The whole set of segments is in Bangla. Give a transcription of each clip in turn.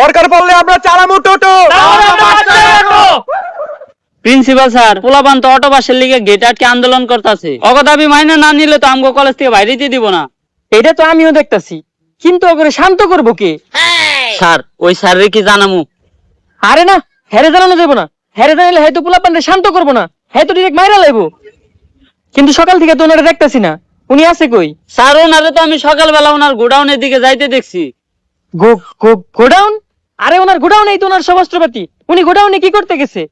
দরকার পড়লে আমরা চালামু টোটো। প্রিন্সিপাল স্যার পোলাপান তো অটো বাসের লিগে গেট আটকে আন্দোলন করতেছে। অগদাবি মাইনে না নিলে তো আমগো কলেজ থেকে বাইরে দিয়ে দিব না। এটা তো আমিও দেখতাছি। কিন্তু ওকে শান্ত করব কে? স্যার ওই স্যারের কি জানামু? আরে না হেরে জানানো যাব না। হেরে জানালে হয়তো শান্ত করব না। হয়তো ডিরেক্ট মাইরা লাইবো। কিন্তু সকাল থেকে তো ওনারে দেখতাছি না। উনি আছে কই? স্যার ওনারে তো আমি সকালবেলা ওনার গোডাউনের দিকে যাইতে দেখছি। Go go, godown? আরে ওনার গোডাউন এই তো ওনার সবস্ত্রপাতি উনি গোডাউনে কি করতে গেছে?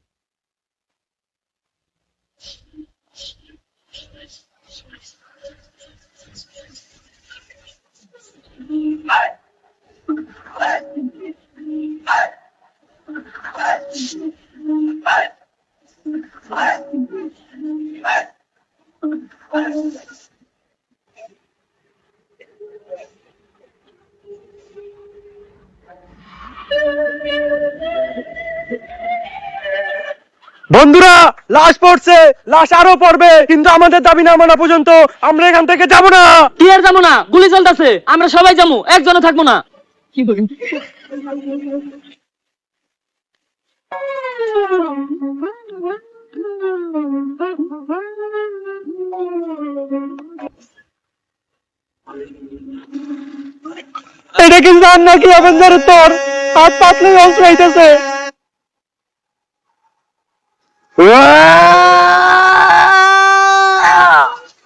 লাশ পড়ছে লাশ আরও পড়বে কিন্তু আমাদের দাবি না মানা পর্যন্ত আমরা এখান থেকে যাব না। কি আর যাব না? গুলি চলতেছে। আমরা সবাই যাব একজনে থাকব না। এটা কি জান নাকি আপনাদের তোর? হাত পাতলে অংশ হইতেছে।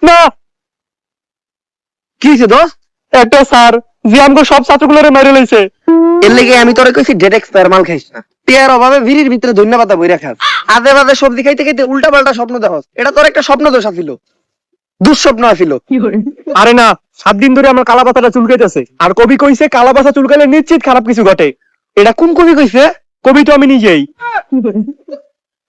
না। কি হয়েছে দোস্ত? একটা স্যার যে আমাকে সব ছাত্রগুলোরে মেরে লইছে। এর লেগে আমি তোরে কইছি ডেট এক্সপায়ার মাল খাইস না। টিয়ার অভাবে ভিড়ির ভিতরে ধন্যবাদ বইরা খাস। আদে বাদে সবজি খাইতে খাইতে উল্টা পাল্টা স্বপ্ন দেখস। এটা তোর একটা স্বপ্ন দোষ আছিল। দুঃস্বপ্ন আছিল। আরে না সাত দিন ধরে আমার কালা পাতাটা চুলকাইতেছে। আর কবি কইছে কালা পাতা চুলকাইলে নিশ্চিত খারাপ কিছু ঘটে। এটা কোন কবি কইছে? কবি তো আমি নিজেই।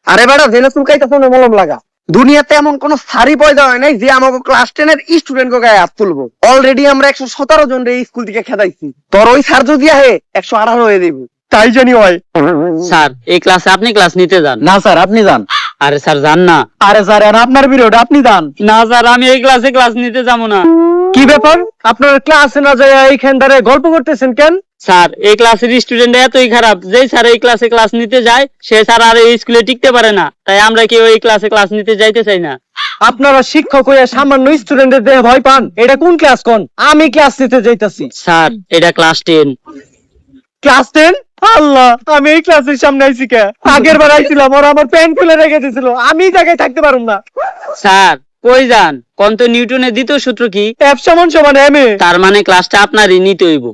আরে বেটা জেনে চুলকাইতেছ না মলম লাগা। দুনিয়াতে এমন কোন সারি পয়দা হয় নাই যে আমাকে ক্লাস টেনের স্টুডেন্ট গায়ে হাত তুলবো। অলরেডি আমরা একশো সতেরো জন রে স্কুল থেকে খেদাইছি। তোর ওই স্যার যদি আহে একশো আঠারো হয়ে দেবো তাই জানি হয় স্যার এই ক্লাসে আপনি ক্লাস নিতে যান। না স্যার আপনি যান। আরে স্যার যান না। আরে স্যার আর আপনার বিরোধ আপনি যান। না স্যার আমি এই ক্লাসে ক্লাস নিতে যাব না। কি ব্যাপার? আপনার ক্লাসে না যায় এইখান ধরে গল্প করতেছেন কেন? স্যার এই ক্লাসের স্টুডেন্ট এতই খারাপ। যেই স্যার এই ক্লাসে ক্লাস নিতে যায় সে স্যার আর এই স্কুলে টিকতে পারে না। তাই আমরা কেউ এই ক্লাসে ক্লাস নিতে যাইতে চাই না। আপনারা শিক্ষক হয়ে সামান্য স্টুডেন্টের দেহে ভয় পান? এটা কোন ক্লাস কোন? আমি ক্লাস নিতে যাইতাছি। স্যার এটা class ten class ten Allah আমি এই ক্লাসের সামনে আইছি কে? আগের বার আইছিলাম ওরা আমার প্যান্ট খুলে রেখে দিয়েছিল আমি জায়গায় থাকতে পারুম না। স্যার কই যান? কন্ত নিউটনের দ্বিতীয় সূত্র কি? এফ সমান সমান এম এ তার মানে ক্লাসটা আপনারই নিতে হইব।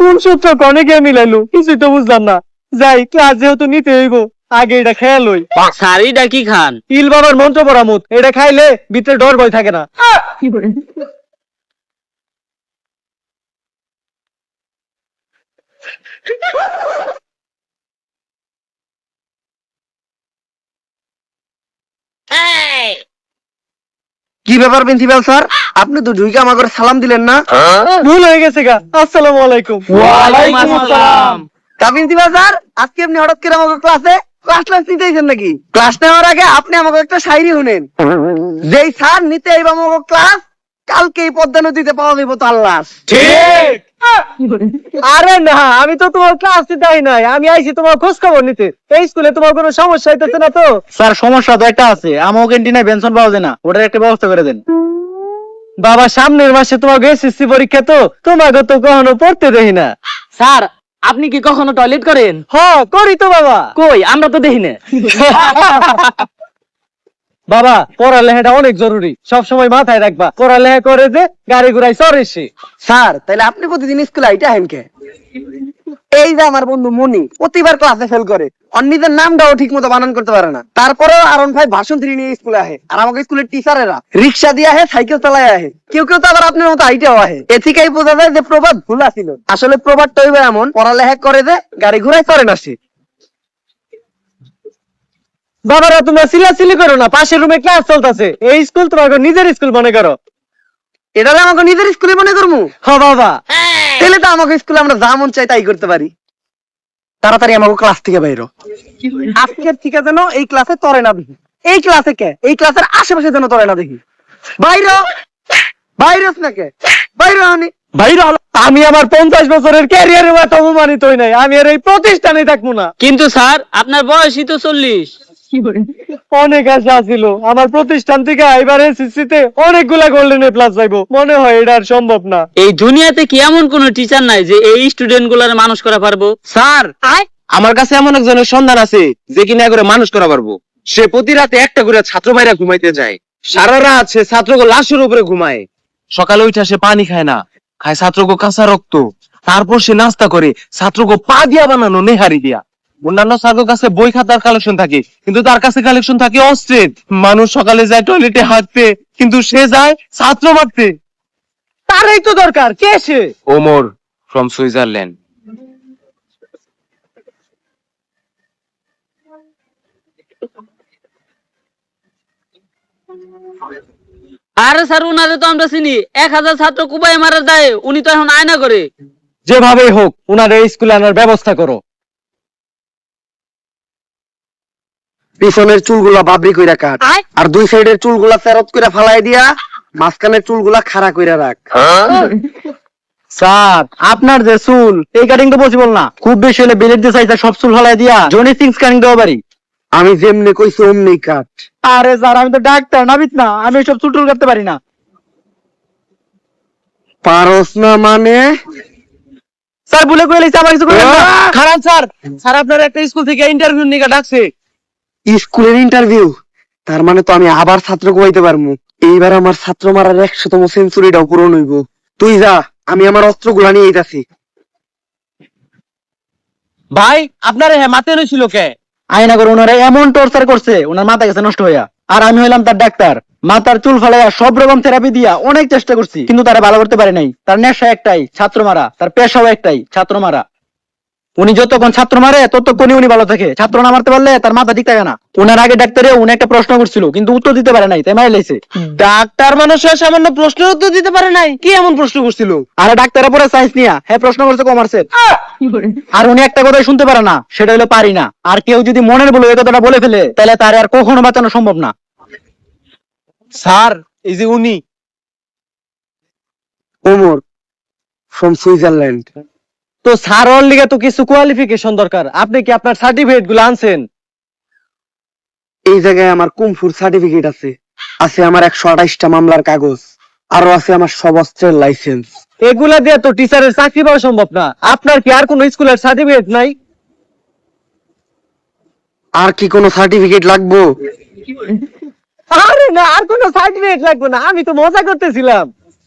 কোন সূত্র কনে গিয়ে মিলাইলো? কিছুই তো বুঝলাম না। যাই ক্লাস যেহেতু নিতে হইব আগে এটা খেয়াল হই। স্যার এটা কি খান? ইল বাবার মন্ত্র পরামুত এটা খাইলে ভিতরে ডর ভয় থাকে না। কি ব্যাপার প্রিন্সিপাল স্যার? আপনি তো ঢুকে আমাকে সালাম দিলেন না? ভুল হয়ে গেছে গা। আসসালামু আলাইকুম। ওয়ালাইকুম আসসালাম। তা প্রিন্সিপাল স্যার আজকে আপনি হঠাৎ করে আমাকে ক্লাসে ক্লাস ক্লাস নিতে এসেছেন নাকি? ক্লাস নেওয়ার আগে আপনি আমাকে একটা শায়রি শুনেন। যেই স্যার নিতে আইবা আমাকে ক্লাস কালকে এই পদ্মা নদীতে পাওয়া যাইব তার লাশ। ঠিক! আরে না আমি তো তোমার ক্লাস আই নাই। আমি আইছি তোমার খোঁজ খবর নিতে। এই স্কুলে তোমার কোনো সমস্যা হইতেছে না তো? স্যার সমস্যা তো একটা আছে। আমার ক্যান্টিনে বেনশন পাওয়া যায় না। ওটার একটা ব্যবস্থা করে দেন। বাবা সামনের মাসে তোমার এসএসসি পরীক্ষা তো। তোমাকে তো কখনো পড়তে দেখি না। স্যার আপনি কি কখনো টয়লেট করেন? হ করি তো বাবা। কই আমরা তো দেখি না। বাবা, পড়ালেখাটা অনেক জরুরি। সব সময় মাথায় রাখবা, পড়ালেখা করে যে গাড়ি ঘুরাই চড়ে সে। স্যার তাহলে আপনি প্রতিদিন স্কুলে আইটা হেন কে? এই যে আমার বন্ধু মনি, প্রতিবার ক্লাসে ফেল করে। অন্যদের নামটাও ঠিক মতো বানান করতে পারে না। তারপরেও আরন ভাই ভাষণ থ্রি নিয়ে স্কুলে আহে। আর আমাকে স্কুলের টিচারেরা রিক্সা দিয়ে আহে, সাইকেল চালায় আহে। কেউ কেউ তো আবার আপনার মতো আইটাও আহে। এ থেকেই বোঝা যায় যে প্রবাদ ভুল আছিল। আসলে প্রবাদটা এমন, পড়ালেখা করে যে গাড়ি ঘুরাই চড়ে না সে। বাবারা তোমরা চিল্লাচিল্লি করো না পাশের রুমে ক্লাস চলতেছে। এই স্কুল তোমাকে নিজের স্কুল মনে করো। এটা আমাকে নিজের স্কুলে মনে করব? হ বাবা। তাহলে তো আমাকে স্কুলে আমরা যা মন চাই তাই করতে পারি। তাড়াতাড়ি আমাকে ক্লাস থেকে বাইরো। আজকের থেকে যেন এই ক্লাসে তরে না দেখি। এই ক্লাসে কে? এই ক্লাসের আশেপাশে যেন তরে না দেখি। বাইর। বাইরস না কে? বাইর হনি বাইরে আমি আমার পঞ্চাশ বছরের ক্যারিয়ারে এত অপমানিত হই নাই। আমি আর এই প্রতিষ্ঠানে থাকব না। কিন্তু স্যার আপনার বয়সই তো চল্লিশ। অনেক আশা ছিল আমার প্রতিষ্ঠান থেকে এবার এসএসসি তে অনেকগুলা গোল্ডেন এ প্লাস পাইবো। মনে হয় এটা আর সম্ভব না। এই দুনিয়াতে কি এমন কোন টিচার নাই যে এই স্টুডেন্টগুলার মানুষ করা পারব? স্যার আমার কাছে এমন একজনের সন্ধান আছে যে কিনা করে মানুষ করা পারব। সে প্রতি রাতে একটা করে ছাত্র ভাইরা ঘুমাইতে যায়। সারা রাত সে ছাত্রকে লাশের উপরে ঘুমায়। সকালে উঠে সে পানি খায় না। খায় ছাত্রকে কাঁচা রক্ত। তারপর সে নাস্তা করে ছাত্রকে পা দিয়া বানানো নেহারি দিয়া। অন্যান্য স্যারের কাছে বই খাতার কালেকশন থাকে কিন্তু তার কাছে কালেকশন থাকে অস্ত্রের। মানুষ সকালে যায় টয়লেটে হাঁটতে কিন্তু সে যায় ছাত্র মারতে। তারই তো দরকার কে সে? ওমর ফ্রম সুইজারল্যান্ড আরে স্যার উনারে তো আমরা চিনি। এক হাজার ছাত্র কুবাই মারা যায় উনি তো এখন আয়না করে। যেভাবেই হোক উনারে এই স্কুলে আনার ব্যবস্থা করো। পিছনের চুলগুলা বাবরি কইরা কাট। আর দুই সাইডের চুলগুলা ফেরত কইরা ফালাই দিয়া মাঝখানের চুলগুলা খাড়া কইরা রাখ। স্যার আপনার যে চুল এই কাটিং তো পসিবল না। খুব বেশি হলে বেলেট দিয়ে চাইতে সব চুল ফলাই দিয়া জনি সিংস কাটিং দেওয়া পারি আমি যেমনি কইছি অমনি কাট। আরে স্যার আমি তো ডাক্তার নাবিত না আমি সব চুল টুল কাটতে পারি না। পারস না মানে? স্যার ভুলে কইলে আমার কিছু করবেন না। খারাপ স্যার স্যার আপনার একটা স্কুল থেকে ইন্টারভিউ নিয়ে ডাকছে। স্কুলের ইন্টারভিউ তার মানে তো আমি আবার ছাত্র কোয়াইতে পারব এইবার আমার ছাত্র মারার একশোতম সেঞ্চুরিটাও পূরণ হইব। তুই যা আমি আমার অস্ত্রগুলা নিয়ে আইতাছি। ভাই আপনার হ্যাঁ মাতে ছিল কে? আয়না করে ওনারা এমন টর্চার করছে ওনার মাথা গেছে নষ্ট হইয়া। আর আমি হইলাম তার ডাক্তার। মাথার চুল ফালাইয়া সব রকম থেরাপি দিয়া অনেক চেষ্টা করছি কিন্তু তারা ভালো করতে পারে নাই। তার নেশা একটাই ছাত্র মারা। তার পেশাও একটাই ছাত্র মারা। উনি যতক্ষণ ছাত্র মারে ততক্ষণই উনি ভালো থাকে। ছাত্র না মারতে পারলে তার মাথা ঠিক থাকে না। উনার আগে ডাক্তারে উনি একটা প্রশ্ন করছিল কিন্তু উত্তর দিতে পারে নাই তাই মারি লাইছে। ডাক্তার মানুষ সামান্য প্রশ্নের উত্তর দিতে পারে নাই কি এমন প্রশ্ন করছিল? আরে ডাক্তারের পরে সায়েন্স নিয়া হ্যাঁ প্রশ্ন করছে কমার্সের আর উনি একটা কথাই শুনতে পারে না সেটা হলো পারি না। আর কেউ যদি মনের বলে এই কথাটা বলে ফেলে তাহলে তার আর কখনো বাঁচানো সম্ভব না। স্যার এই যে উনি ওমর ফ্রম সুইজারল্যান্ড তো স্যার ওর লিগে তো কিছু কোয়ালিফিকেশন দরকার। আপনি কি আপনার সার্টিফিকেটগুলো আনছেন? এই জায়গায় আমার কুমফুর সার্টিফিকেট আছে। আছে আমার একশো আঠাইশটা মামলার কাগজ। আরও আছে আমার সব অস্ত্রের লাইসেন্স এগুলা দিয়ে তো টিচারের চাকরি পাওয়া সম্ভব না। আপনার কি আর কোনো স্কুলের সার্টিফিকেট নাই? আর কি কোনো সার্টিফিকেট লাগবো? আরে না আর কোনো সার্টিফিকেট লাগবে না। আমি তো মজা করতেছিলাম।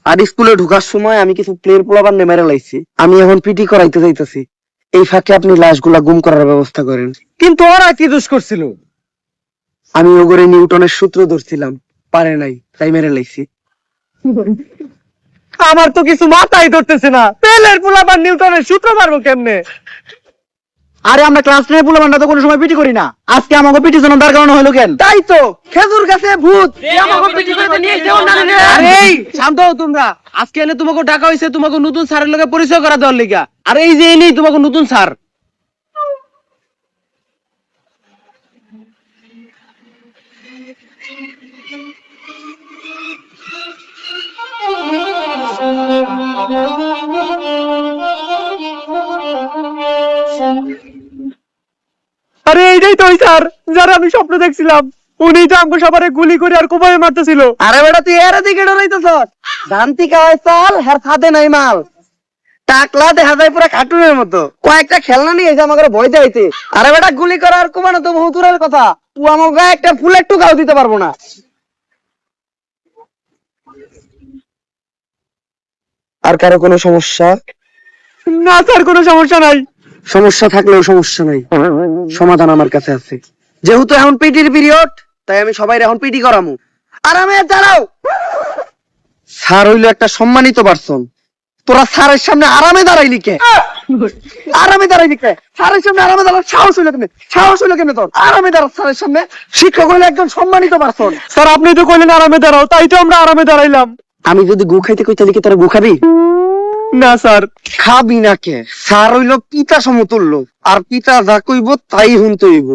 আর স্কুলে ঢুকার সময় আমি কিছু প্লেয়ার পোলাবার নেমে লাইছি। আমি এখন পিটি করাইতে যাইতেছি। এই ফাঁকে আপনি লাশগুলা গুম করার ব্যবস্থা করেন। কিন্তু ওরা কি দোষ করছিল? আমি ওগরে নিউটনের সূত্র ধরছিলাম। পারে নাই তাই মেরে লাইছি। আমার তো কিছু মাথায় ধরতেছে না। তেলের পোলাবার নিউটনের সূত্র মারবো কেমনে? আরে আমরা ক্লাস টেনে পুলো তো কোনো সময় পিটি করি না। আজকে আমাকে পিটি জন্য তার কারণে হলো কেন? তাই তো খেজুর গাছে ভূত। আরে শান্ত হও তোমরা। আজকে এনে তোমাকে ডাকা হয়েছে তোমাকে নতুন স্যারের লগে পরিচয় করা দেওয়ার লিগা। আর এই যে এনেই তোমাকে নতুন স্যার। ওই স্যার যারা আমি স্বপ্ন দেখছিলাম উনি তো আমাকে সবারে গুলি করে আর কোপায় মারতেছিল। আরে বেটা তুই এর দিকে ডরাইতেছ চাল হ্যার ফাদে নাই মাল। টাকলা দেখা যায় পুরো কার্টুনের মতো। কয়েকটা খেলনা নিয়ে এসে আমাকে ভয় আরে বেটা গুলি করার কোমানো তো বহু দূরের কথা। ও আমাকে একটা ফুলের টুকাও দিতে পারব না। আর কারও কোনো সমস্যা? না স্যার কোনো সমস্যা নাই। সমস্যা থাকলেও সমস্যা নাই। সমাধান আমার কাছে আছে। যেহেতু এখন পিটির পিরিয়ড তাই আমি সবাই এখন পিটি করামু। আরামে দাঁড়াও। স্যার হইল একটা সম্মানিত পার্সন তোরা স্যারের সামনে আরামে দাঁড়াইলি কে? আরামে দাঁড়াইলি কে? স্যারের সামনে আরামে দাঁড়ার সাহস হইল কেন সাহস হইল কেন তোর? আরামে দাঁড়া স্যারের সামনে শিক্ষক হইল একজন সম্মানিত পার্সন স্যার আপনি তো কইলেন আরামে দাঁড়াও তাই তো আমরা আরামে দাঁড়াইলাম। আমি যদি গু খাইতে কই তাহলে কি তোরা গু খাবি? না স্যার। খাবি না কে স্যার হইল পিতা সমতুল্য। আর পিতা যা কইব তাই হুনতে হইব।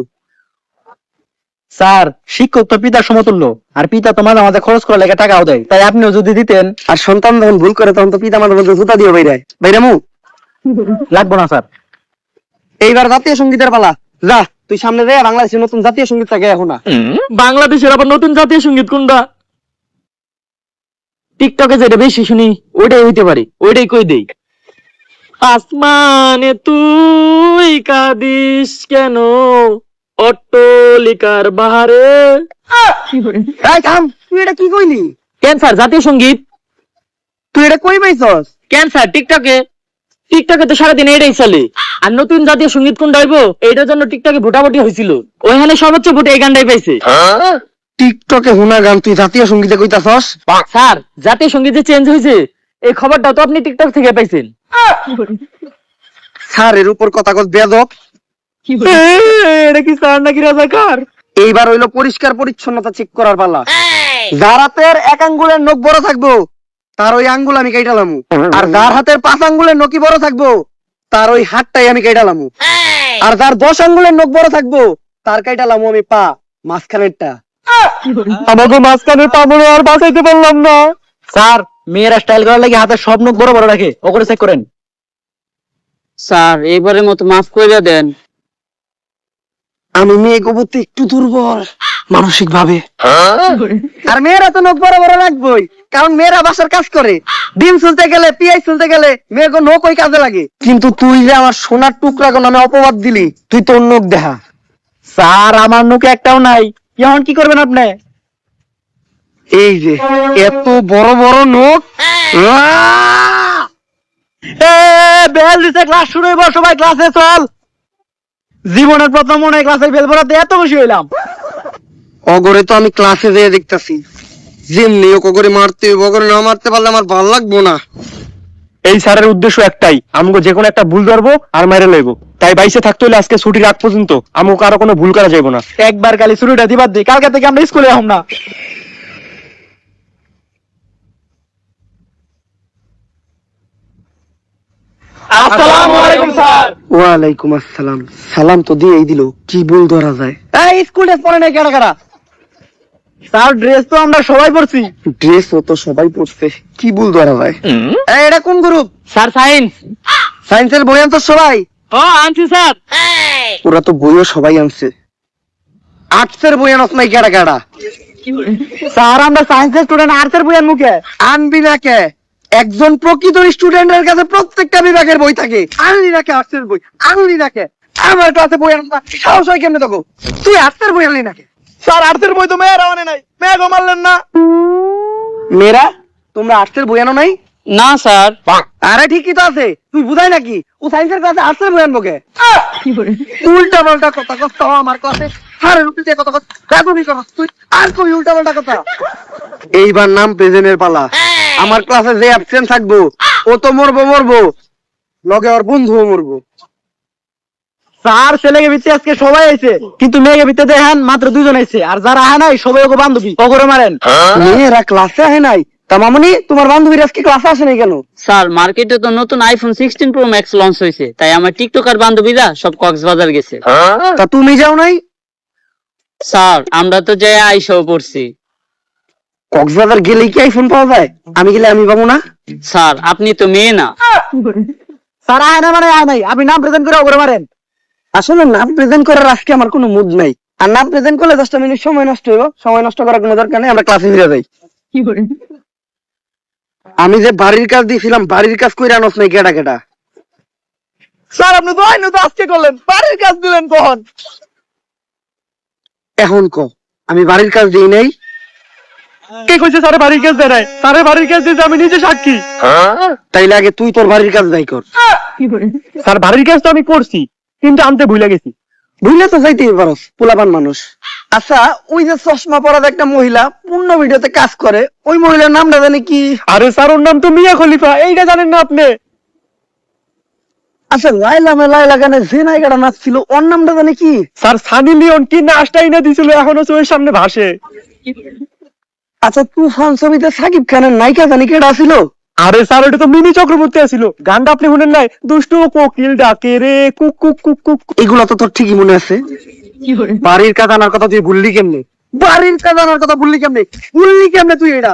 স্যার শিক্ষক তো পিতার সমতুল্য। আর পিতা তো মাঝে মাঝে খরচ করার লেগে টাকাও দেয়। তাই আপনিও যদি দিতেন। আর সন্তান যখন ভুল করে তখন তো পিতা জুতা দিয়ে বাইরে বাইরামু লাগবো না স্যার। এইবার জাতীয় সঙ্গীতের পালা। যা তুই সামনে যা বাংলাদেশের নতুন জাতীয় সংগীত থাকে এখন না বাংলাদেশের আবার নতুন জাতীয় সংগীত কোনটা? টিকটকে যেটা বেশি শুনি ওইটাই হইতে পারে ওইটাই কই দেই। আসমানে তুই কাঁদিস কেন? অট্টলিকার বাহারে। তুই এটা কি কইলি? ক্যান্সার জাতীয় সংগীত। তুই এটা কই পাইছস? ক্যান্সার টিকটকে। টিকটকে তো সারাদিন এটাই চলে। আর নতুন জাতীয় সংগীত কোনটা হইব? এইটার জন্য টিকটকে ভোটাভুটি হয়েছিল ওইখানে সর্বোচ্চ ভোটে এই গানটাই পাইছে। টিকটকে হুনা গান তুই জাতীয় সঙ্গীতে কইতাছস? স্যার জাতীয় সংগীত যে চেঞ্জ হয়েছে এই খবরটা তো আপনি টিকটক থেকে পাইছেন। স্যারের উপর কথা কত বেদক এটা কি স্যার নাকি রাজাকার? এইবার হইল পরিষ্কার পরিচ্ছন্নতা চেক করার পালা। যার হাতের এক আঙ্গুলের নখ বড় থাকব তার ওই আঙ্গুল আমি কেটালামু আর যার হাতের পাঁচ আঙ্গুলের নখই বড় থাকব তার ওই হাতটাই আমি কেটালামু আর যার দশ আঙ্গুলের নখ বড় থাকব তার কেটালামু আমি পা মাঝখানেরটা। আমাকে মাঝখানে পাবো আর বাঁচাইতে পারলাম না। স্যার মেয়েরা স্টাইল করার লাগে হাতের সব নখ বড় বড় রাখে। ওগুলো চেক করেন। স্যার এবারের মতো মাফ করে দেন। আমি মেয়ে গোবরতে একটু দুর্বল মানসিক ভাবে আর মেয়েরা তো নখ বড় বড় রাখবই কারণ মেয়েরা বাসার কাজ করে। ডিম চলতে গেলে পিয়াই চলতে গেলে মেয়ে গো নখ ওই কাজে লাগে। কিন্তু তুই যে আমার সোনার টুকরা গো নামে অপবাদ দিলি তুই তোর নখ দেখা। স্যার আমার নখে একটাও নাই। এখন কি করবেন আপনি? এই যে এত বড় বড়! এ বেল দিছে ক্লাস শুরু হইব সবাই ক্লাসে চল। জীবনের প্রথম মনে ক্লাসের বেল পড়াতে এত খুশি হইলাম। অগরে তো আমি ক্লাসে যেয়ে দেখতাছি। যেমনি ও কগরে মারতে হইব, অগরে না মারতে পারলে আমার ভালো লাগবো না। এই স্যারের উদ্দেশ্য একটাই আমাকে যে কোনো একটা ভুল ধরবো আর মেরে লইবো। তাই বাইসে থাকতে হলে আজকে ছুটির আগ পর্যন্ত আমাকে কারও কোনো ভুল করা যাবে না। একবার খালি শুরুটা দিবার দিই কালকে থেকে আমরা স্কুলে হম না। আসসালামু আলাইকুম স্যার। ওয়ালাইকুম আসসালাম। সালাম তো দিয়েই দিল কি ভুল ধরা যায়? এই স্কুল পরে নাই কেডা কেডা স্যার ড্রেস তো আমরা সবাই পরছি। ড্রেস ও তো সবাই পড়ছে কি ভুল ধরা এই, এটা কোন গ্রুপ স্যার সায়েন্স সায়েন্সের বই আনতো সবাই? ও আনছি স্যার। ওরা তো বইও সবাই আনছে। আর্টসের বই আনস নাই কেডা কেডা? স্যার আমরা সায়েন্সের স্টুডেন্ট আর্টসের বইয়ের মুখে আনবি না কে? একজন প্রকৃত স্টুডেন্টের কাছে প্রত্যেকটা বিভাগের বই থাকে। আনলি না কে আর্টসের বই? আনলি না কে? আমার ক্লাসে বই আনস না সাহস হয় কেমনে তোকে? তুই আর্টসের বই আনলি না কে? স্যার আর্টসের বই তো মেয়েরা মানে নাই। মেয়ে গো মারলেন না। মেয়েরা তোমরা আর্টসের বই আনো নাই? না স্যার। আরে ঠিকই তো আছে। তুই বুঝাই নাকি? ও সায়েন্সের ক্লাসে আর্টসের বই আনব কে? উল্টা পাল্টা কথা কষ্ট আমার ক্লাসে আরে উল্টে কথা কথা রাগবি কথা। তুই আর কবি উল্টা পাল্টা কথা? এইবার নাম প্রেজেন্টের পালা। আমার ক্লাসে যে অ্যাবসেন্ট থাকব ও তো মরবো মরবো। লগে ওর বন্ধুও মরবো। স্যার ছেলেকে ভিতরে আজকে সবাই আইছে কিন্তু মেয়েকে ভিতরে দেখেন মাত্র দুজন আইছে। আর যারা আহে নাই সবাই ওকে বান্ধবী ওগরে মারেন। মেয়েরা ক্লাসে আহে নাই? তা মামনি তোমার বান্ধবীরা আজকে ক্লাসে আসে নাই কেন? স্যার মার্কেটে তো নতুন iPhone sixteen pro max launch হয়েছে তাই আমার টিকটকার বান্ধবীরা সব কক্সবাজার গেছে। তা তুমি যাও নাই? স্যার আমরা তো আইসাও পড়ছি। কক্সবাজার গেলেই কি আইফোন পাওয়া যায়? আমি গেলে আমি পাবো না? স্যার আপনি তো মেয়ে না। স্যার আহে না মানে আহে নাই। আপনি নাম প্রেজেন্ট করে ওগরে মারেন। আসলে নাম প্রেজেন্ট করার আজকে আমার কোনো মুড নাই। আর নাম প্রেজেন্ট করলে দশটা মিনিট সময় নষ্ট হইব। সময় নষ্ট করার কোনো দরকার নেই আমরা ক্লাসে ফিরে যাই। আমি যে বাড়ির কাজ দিয়েছিলাম বাড়ির কাজ কইরা আনস নাই কেডা কেডা স্যার আপনি তো আইনো তো আজকে করলেন। বাড়ির কাজ দিলেন কখন? এখন ক আমি বাড়ির কাজ দিই নাই। কে কইছে স্যারে বাড়ির কাজ দেয় নাই? স্যারে বাড়ির কাজ দিয়েছে আমি নিজে সাক্ষী। তাইলে আগে তুই তোর বাড়ির কাজ দাই কর। স্যার বাড়ির কাজ তো আমি করছি। কিন্তু আনতে ভুলে গেছি। বুঝলে তো যাইতেই পারস পোলাপান মানুষ। আচ্ছা ওই যে চশমা পরার একটা মহিলা পূর্ণ ভিডিওতে কাজ করে ওই মহিলার নামটা জানি কি? আরে স্যার ওর নাম তো মিয়া খলিফা এইটা জানেন না আপনি? আচ্ছা লাইলা মে লাইলা গানে যে নায়িকাটা নাচছিল ওর নামটা জানি কি? স্যার সানি লিওন কি নাচটাই না দিছিল এখনও চোখের সামনে ভাসে। আচ্ছা তুফান ছবিতে সাকিব খানের নায়িকা জানি কেডা ছিল? আরে স্যার ওটা তো মিনি চক্রবর্তী আছিল। গানটা আপনি শুনেন নাই? দুষ্টু কোকিল ডাকে রে কুক কুক কুক কুক। এগুলো তো তোর ঠিকই মনে আছে। বাড়ির কাজ আনার কথা তুই ভুললি কেমনে? বাড়ির কাজ আনার কথা ভুললি কেমনে? ভুললি কেমনে তুই এটা?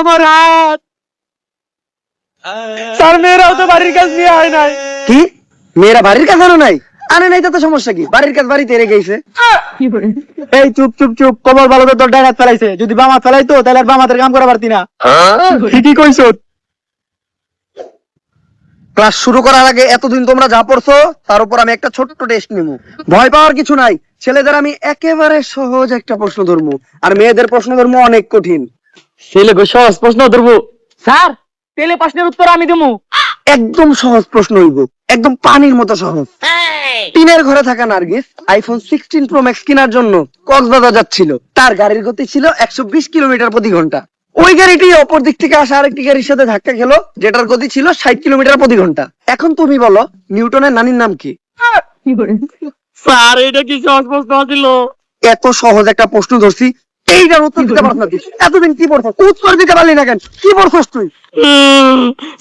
আমার হাত। স্যার মেয়েরাও তো বাড়ির কাজ নিয়ে হয় নাই। কি? মেয়েরা বাড়ির কাজ আনো নাই? আনে নাই তো সমস্যা কি? বাড়ির কাজ বাড়িতে রে গেছে। এই চুপ চুপ চুপ কবর ভালো তো তোর ডাকাত ফেলাইছে। যদি বামা ফেলাইতো তাহলে আর বামাতের কাম করা পারতি না। ঠিকই কইছো। ক্লাস শুরু করার আগে এতদিন তোমরা যা পড়ছো তার উপর আমি একটা ছোট্ট টেস্ট নেব ভয় পাওয়ার কিছু নাই। ছেলেদের আমি একেবারে সহজ একটা প্রশ্ন ধরবো আর মেয়েদের প্রশ্ন ধরবো অনেক কঠিন। ছেলে গো সহজ প্রশ্ন ধরবো। স্যার তেলে প্রশ্নের উত্তর আমি দেবো একদম সহজ প্রশ্ন হইব। একদম পানির মতো সহজ। টিনের ঘরে থাকা Nargis iPhone sixteen pro max কেনার জন্য কক্সবাজার যাচ্ছিল। তার গাড়ির গতি ছিল একশো বিশ কিলোমিটার প্রতি ঘণ্টা। ওই গাড়িটি অপর দিক থেকে আসা আরেকটি গাড়ির সাথে ধাক্কা খেলো যেটার গতি ছিল ষাট কিলোমিটার প্রতি ঘণ্টা। এখন তুমি বলো নিউটনের নানির নাম কি? স্যার এটা কি সহজ প্রশ্ন ছিল এত সহজ একটা প্রশ্ন ধরছি এইটার উত্তর দিতে পারছ না এতদিন কি পড়ছ উত্তর দিতে পারলি না কেন? কি পড়ছস তুই?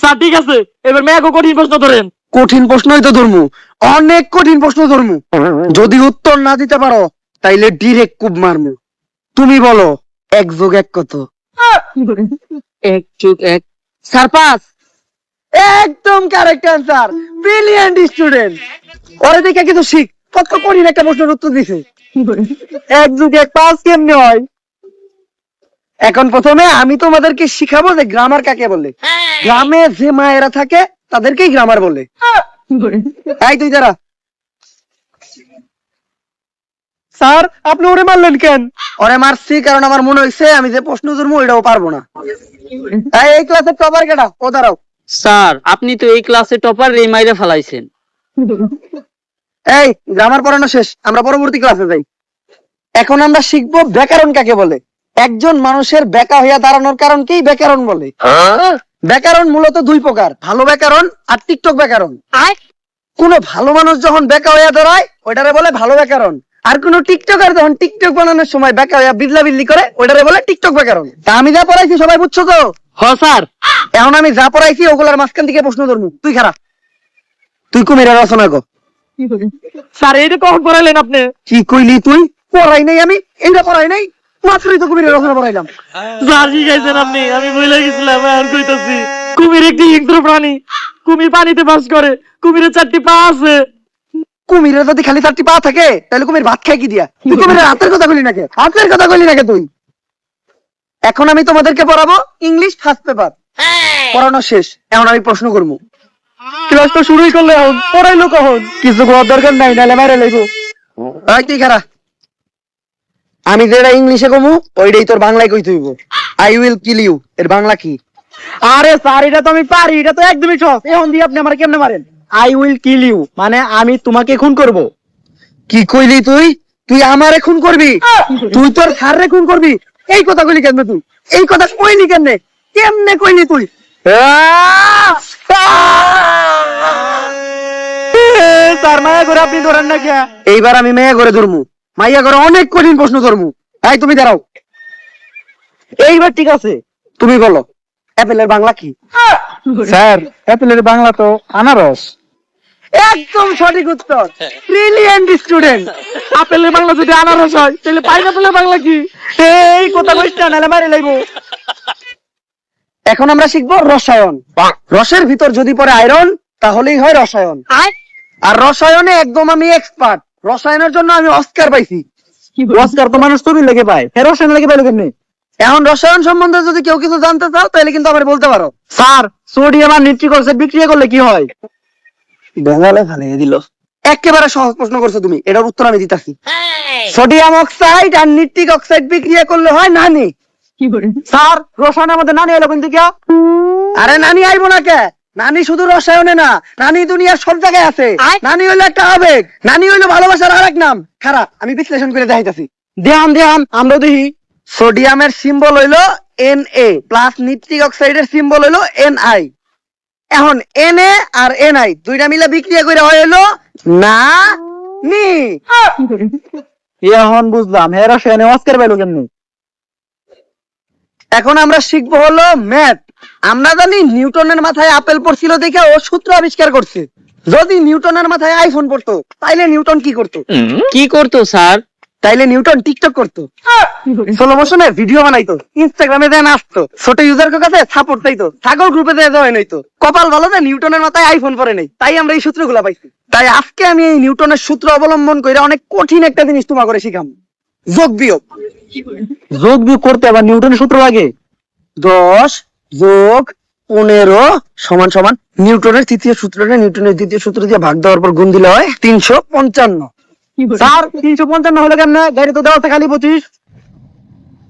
স্যার ঠিক আছে। এবার মেয়াকে কঠিন প্রশ্ন ধরেন। কঠিন প্রশ্নই তো ধর্মু। অনেক কঠিন প্রশ্ন ধর্মু। যদি উত্তর না দিতে পারো তাইলে ডিরেক্ট কুব মারমু। তুমি বলো এক যোগ এক কত? এক চুক এক। স্যার পাস একদম কারেক্ট অ্যান্সার ব্রিলিয়ান্ট স্টুডেন্ট ওরে দেখে কিন্তু শিখ। কত কঠিন একটা প্রশ্নের উত্তর দিছে। এক যুগ এক পাঁচ কেমনে হয়? এখন প্রথমে আমি তোমাদেরকে শিখাবো যে গ্রামার কাকে বলে। গ্রামে যে মায়েরা থাকে তাদেরকেই গ্রামার বলে। এই তুই যারা স্যার আপনি ওরে মারলেন কেন? ওরে মারছি কারণ আমার মনে হয়েছে আমি যে প্রশ্ন ধরবো এটাও পারব না। এই, এই ক্লাসের টপার কেটা ও দাঁড়াও। স্যার আপনি তো এই ক্লাসে টপার এই মাইরে ফেলাইছেন। এই গ্রামার পড়ানো শেষ আমরা পরবর্তী ক্লাসে যাই। এখন আমরা শিখব ব্যাকরণ কাকে বলে। একজন মানুষের বেকা হইয়া দাঁড়ানোর কারণ কি? ব্যাকরণ বলে। ব্যাকরণ মূলত দুই প্রকার ভালো ব্যাকরণ আর টিকটক ব্যাকরণ। কোন ভালো মানুষ যখন বেকা হইয়া দাঁড়ায় ওইটারে বলে ভালো ব্যাকরণ। আর কোন টিকটকার যখন টিকটক বানানোর সময় বেকা হইয়া বিদলা বিদলি করে ওইটারে বলে টিকটক ব্যাকরণ। তা আমি যা পড়াইছি সবাই বুঝছ তো? হ স্যার। এখন আমি যা পড়াইছি ওগুলার মাঝখান থেকে প্রশ্ন ধরবো তুই খারাপ। তুই কুমিরের রচনা কর। স্যার এইটা কখন পড়াইলেন আপনি? কি কইলি তুই? পড়াই নাই আমি। এইটা পড়াই নাই। মাত্রই তো কুমিরের রচনা পড়াইলাম। স্যার শিখাইছেন আপনি? আমি ভুলে গেছিলাম আর কইতাছি। কুমির একটি হিংস্র প্রাণী। কুমির পানিতে বাস করে। কুমিরের চারটি পা আছে। কুমিরের যদি খালি চারটি পা থাকে তাহলে কুমির ভাত খাই কি দিয়া? তুই কুমিরের হাতের কথা কইলি নাকি? হাতের কথা কইলি নাকি তুই? এখন আমি তোমাদেরকে পড়াবো ইংলিশ ফার্স্ট পেপার পড়ানো শেষ। এখন আমি প্রশ্ন করব। ক্লাস তো শুরুই করলে এখন পড়াইলো কখন? কিছু করার দরকার নাই নাহলে মারে লাগবো তুই খারা আমি যেটা ইংলিশে কমু ওইটাই তোর বাংলায় কই তুইব আই উইল কিল ইউ এর বাংলা কি? আরে স্যার এটা তো আমি পারি এটা তো একদমই সহজ। এখন দিয়ে আপনি আমার কেমনে মারেন? আই উইল কিল ইউ মানে আমি তোমাকে খুন করব। কি কইলি তুই? তুই আমারে খুন করবি? তুই তোর স্যারে খুন করবি? এই কথা কইলি কেমনে তুই? এই কথা কইলি কেমনে? কেমনে কইলি তুই? স্যার মায়া করে আপনি ধরেন না কে? এইবার আমি মেয়ে করে ধরমু। মাইয়া করে অনেক কঠিন প্রশ্ন ধরমু এই তুমি দাঁড়াও। এইবার ঠিক আছে। তুমি বলো অ্যাপেলের বাংলা কি? স্যার অ্যাপেলের বাংলা তো আনারস। একদম সঠিক উত্তর। ব্রিলিয়েন্ট স্টুডেন্ট আপেলের বাংলা যদি আনারস হয় তাহলে পাইনাপেলের বাংলা কি? এই কথা কইছ না নাহলে মারে লাগবো এখন আমরা শিখব রসায়ন। রসের ভিতর যদি পড়ে আয়রন তাহলেই হয় রসায়ন। আর রসায়নে একদম আমি এক্সপার্ট রসায়নের জন্য আমি অস্কার পাইছি। অস্কার তো মানুষ তুমি লেগে পায়। ফের রসায়ন লেগে পাইলো কেমনে? এখন রসায়ন সম্বন্ধে যদি কেউ কিছু জানতে চাও তাহলে কিন্তু আমার বলতে পারো। স্যার সোডিয়াম আর নিট্রিক অক্সাইড বিক্রিয়া করলে কি হয়? বেঙ্গালে ফালিয়ে দিল। একেবারে সহজ প্রশ্ন করছ তুমি। এটার উত্তর আমি দিতাছি। সোডিয়াম অক্সাইড আর নিট্রিক অক্সাইড বিক্রিয়া করলে হয় নানি। স্যার রসায়ন আমাদের নানি এলো কিন্তু কে আরে নানি আইবো না কে? নানি শুধু রসায়নে না নানি দুনিয়ার সব জায়গায় আছে। নানি হইল একটা আবেগ। নানি হইল ভালোবাসার আরেক নাম। খারাপ আমি বিশ্লেষণ করে দেখাইতাছি। ধ্যান ধ্যান আমরা দেখি। সোডিয়ামের সিম্বল হইল এন এ প্লাস নিট্রিক অক্সাইডের সিম্বল হইল এন আই এখন এন এ আর এন আই দুইটা মিলে বিক্রিয়া করে হইল না নি এখন বুঝলাম হ্যাঁ রসায়নে অস্কার পাইলো কেমনে? এখন আমরা শিখব হলো ম্যাথ আমরা জানি নিউটনের মাথায় আপেল পড়ছিল দেখে ও সূত্র আবিষ্কার করছে। যদি নিউটনের মাথায় আইফোন পড়তো তাইলে নিউটন কি করতো? কি করতো স্যার? তাইলে নিউটন টিকটক করতো। স্লো মোশনে ভিডিও বানাইতো ইনস্টাগ্রামে দেন আসতো ছোট ইউজার কাছে সাপোর্ট চাইতো ছাগল গ্রুপে দেয় জয়েন হইতো। কপাল ভালো যে নিউটনের মাথায় আইফোন পরে নাই তাই আমরা এই সূত্রগুলো পাইছি। তাই আজকে আমি এই নিউটনের সূত্র অবলম্বন করে অনেক কঠিন একটা জিনিস তোমা করে শিখাম। যোগ বিয়োগ। যোগ বিয়োগ করতে আবার নিউটনের সূত্র লাগে দশ যোগ পনেরো সমান সমান নিউটনের তৃতীয় সূত্রটা নিউটনের দ্বিতীয় সূত্র দিয়ে ভাগ দেওয়ার পর গুণ দিলে হয় তিনশো পঞ্চান্ন। স্যার তিনশো পঞ্চান্ন হলে কেমন? গাড়ি তো দেওয়া আছে খালি পঁচিশ।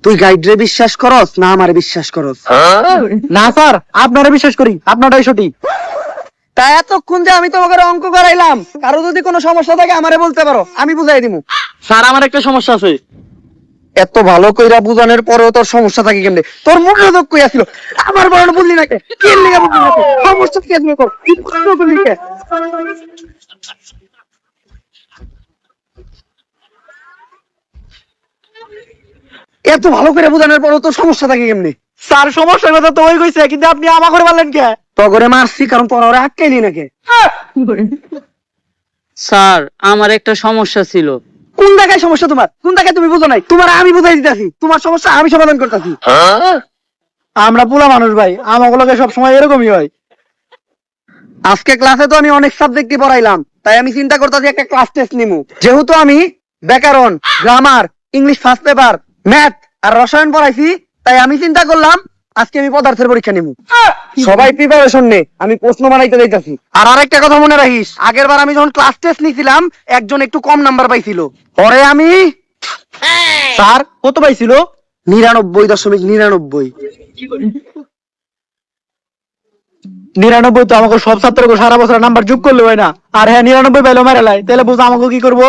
তুই গাইডরে বিশ্বাস করস না আমারে বিশ্বাস করস? না স্যার আপনারা বিশ্বাস করি আপনারাই সঠিক। তা এতক্ষণ যে আমি তোমাকে অঙ্ক করাইলাম কারও যদি কোনো সমস্যা থাকে আমারে বলতে পারো আমি বুঝাই দিমু। স্যার আমার একটা সমস্যা আছে। এত ভালো কইরা বুঝানোর পরেও তোর সমস্যা থাকে কেমনে? তোর মুখে তো কই আসিল? আমার বড় বুঝলি না কে কি লিগা না সমস্যা কি আসবে তোর? কি কে? এত ভালো করে বুঝানোর পরেও তোর সমস্যা থাকে কেমনে? স্যার সমস্যার কথা তো ওই কইছে কিন্তু আপনি আমা করে বললেন কে? তগরে মারছি কারণ তোর ওরা আটকাইলি নাকি? স্যার আমার একটা সমস্যা ছিল। কোন জায়গায় সমস্যা তোমার? কোন জায়গায় তুমি বুঝো নাই? তোমার আমি বুঝাই দিতেছি। তোমার সমস্যা আমি সমাধান করতেছি। আমরা পুলা মানুষ ভাই, আমাগুলোকে সব সময় এরকমই হয়। আজকে ক্লাসে তো আমি অনেক সাবজেক্টই পড়াইলাম, তাই আমি চিন্তা করতেছি একটা ক্লাস টেস্ট নিমু। যেহেতু আমি ব্যাকরণ grammar English first paper math আর রসায়ন পড়াইছি, তাই আমি চিন্তা করলাম আজকে আমি পদার্থের পরীক্ষা নিমু। সবাই প্রিপারেশন নে আমি প্রশ্ন বানাইতে যাইতাছি। আর আরেকটা কথা মনে রাখিস আগের বার আমি যখন ক্লাস টেস্ট নিছিলাম একজন একটু কম নাম্বার পাইছিল। পরে আমি স্যার কত পাইছিল? নিরানব্বই দশমিক নিরানব্বই। নিরানব্বই তো আমাকে সব ছাত্রকে সারা বছর নাম্বার যোগ করলে হয় না। আর হ্যাঁ নিরানব্বই পাইলো মেরে লাই। তাহলে বুঝ আমাকে কি করব?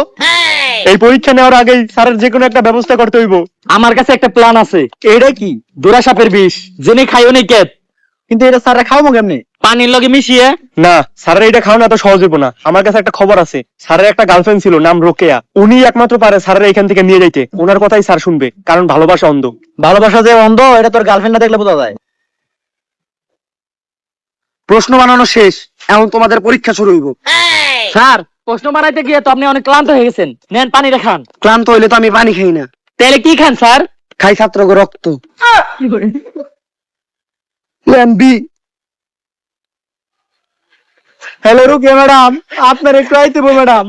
এই পরীক্ষা নেওয়ার আগেই স্যারের যে কোনো একটা ব্যবস্থা করতে হইব। আমার কাছে একটা প্ল্যান আছে। এটা কি? দোরা সাপের বিষ। জেনে খাইও নি কেত কিন্তু এটা স্যাররা খাওয়াবো কেমনে? পানির লগে মিশিয়ে। না স্যারের এটা খাওয়ানো এত সহজ হইব না। আমার কাছে একটা খবর আছে। স্যারের একটা গার্লফ্রেন্ড ছিল নাম রোকেয়া। উনি একমাত্র পারে স্যারের এখান থেকে নিয়ে যাইতে। ওনার কথাই স্যার শুনবে কারণ ভালোবাসা অন্ধ। ভালোবাসা যে অন্ধ এটা তোর গার্লফ্রেন্ড না দেখলে বোঝা যায়। প্রশ্ন বানানো শেষ। এখন তোমাদের পরীক্ষা শুরু হইব। স্যার প্রশ্ন বানাইতে গিয়ে তো আপনি অনেক ক্লান্ত হয়ে গেছেন নেন পানি খান ক্লান্ত হইলে তো আমি পানি খাই না তাহলে কি খান স্যার খাই ছাত্রকে রক্ত plan B hello Rukiya madam আপনার একটু আইতে ম্যাডাম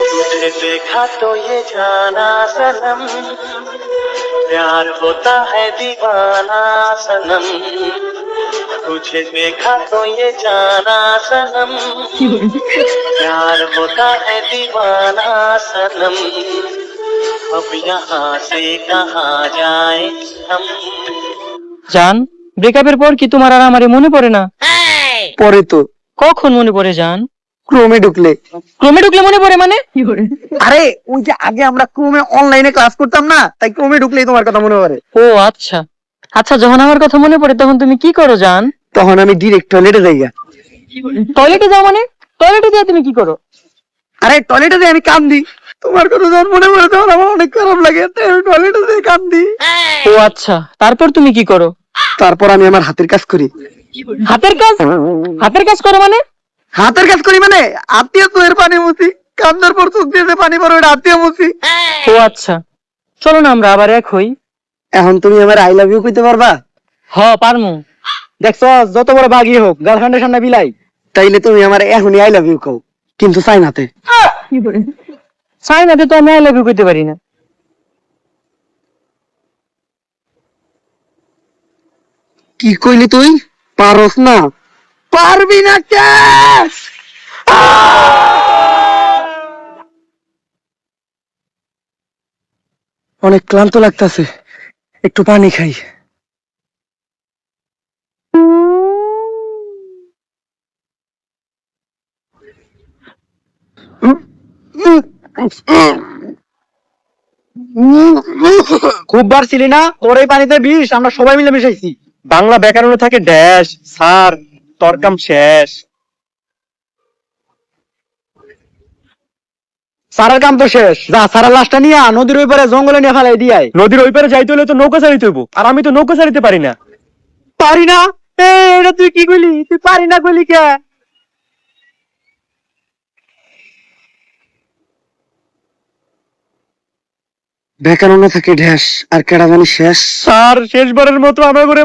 तुझे देखा तो ये जाना सनम प्यार होता है दीवाना सनम तुझे देखा तो ये जाना सनम प्यार होता है दीवाना सनम अब यहाँ से कहाँ जाए हम জান ব্রেকআপের পর কি তোমার আর আমারে মনে পড়ে না পরে তো কখন মনে পড়ে জান ক্রোমে ঢুকলে ক্রমে ঢুকলে মনে পড়ে মানে আরে ওই যে আগে আমরা ক্রোমে অনলাইনে ক্লাস করতাম না তাই ক্রোমে ঢুকলেই তোমার কথা মনে পড়ে ও আচ্ছা আচ্ছা যখন আমার কথা মনে পড়ে তখন তুমি কি করো জান? তখন আমি ডিরেক্ট টয়লেটে যাই। টয়লেটে যাও মানে? টয়লেটে যেয়ে তুমি কি করো? আরে টয়লেটে যাই আমি কান্দি। তোমার কথা যখন মনে পড়ে তখন আমার অনেক খারাপ লাগে। তাই আমি টয়লেটে যাই কান্দি। ও আচ্ছা তারপর তুমি কি করো? তারপর আমি আমার হাতের কাজ করি। হাতের কাজ? হাতের কাজ করো মানে? হাতের কাজ করি মানে? আত্মীয় চোখের পানি মুছি কান্দার পর চোখ দিয়ে পানি পড়ে ওটা আত্মীয় মুছি। ও আচ্ছা। চলো না আমরা আবার এক হই। এখন তুমি আমার আই লাভ ইউ কইতে পারবা? হ পারমু। দেখছ যত বড় বাগি হোক গার্লফ্রেন্ডের সামনে বিলাই তাইলে তুমি আমার এখনই আই লাভ ইউ কও কিন্তু চাইনাতে চাইনাতে তো আমি আই লাভ ইউ করতে পারি না। কি কইলি তুই? পারস না। পারবি না কে অনেক ক্লান্ত লাগতাছে। একটু পানি খাই। খুব বার ছিলি না? তোর এই পানিতে বিষ, আমরা সবাই মিলে মিশাইছি। বাংলা ব্যাকরণে থাকে ড্যাশ, সার তরকাম শেষ। সারার কাম তো শেষ। যা সারার লাশটা নিয়ে নদীর ওই পারে জঙ্গলে নিয়ে ফেলাই দিয়ে নদীর ওই পারে যাইতে হলে তো নৌকা চালিতে হইব। আর আমি তো নৌকা চালিতে পারি না। পারি না? এটা তুই কি কইলি? তুই পারি না কইলি কে? বেকার থাকে ঢেস আর কেডা জানি শেষ। আর শেষবারের মতো আমার ঘরে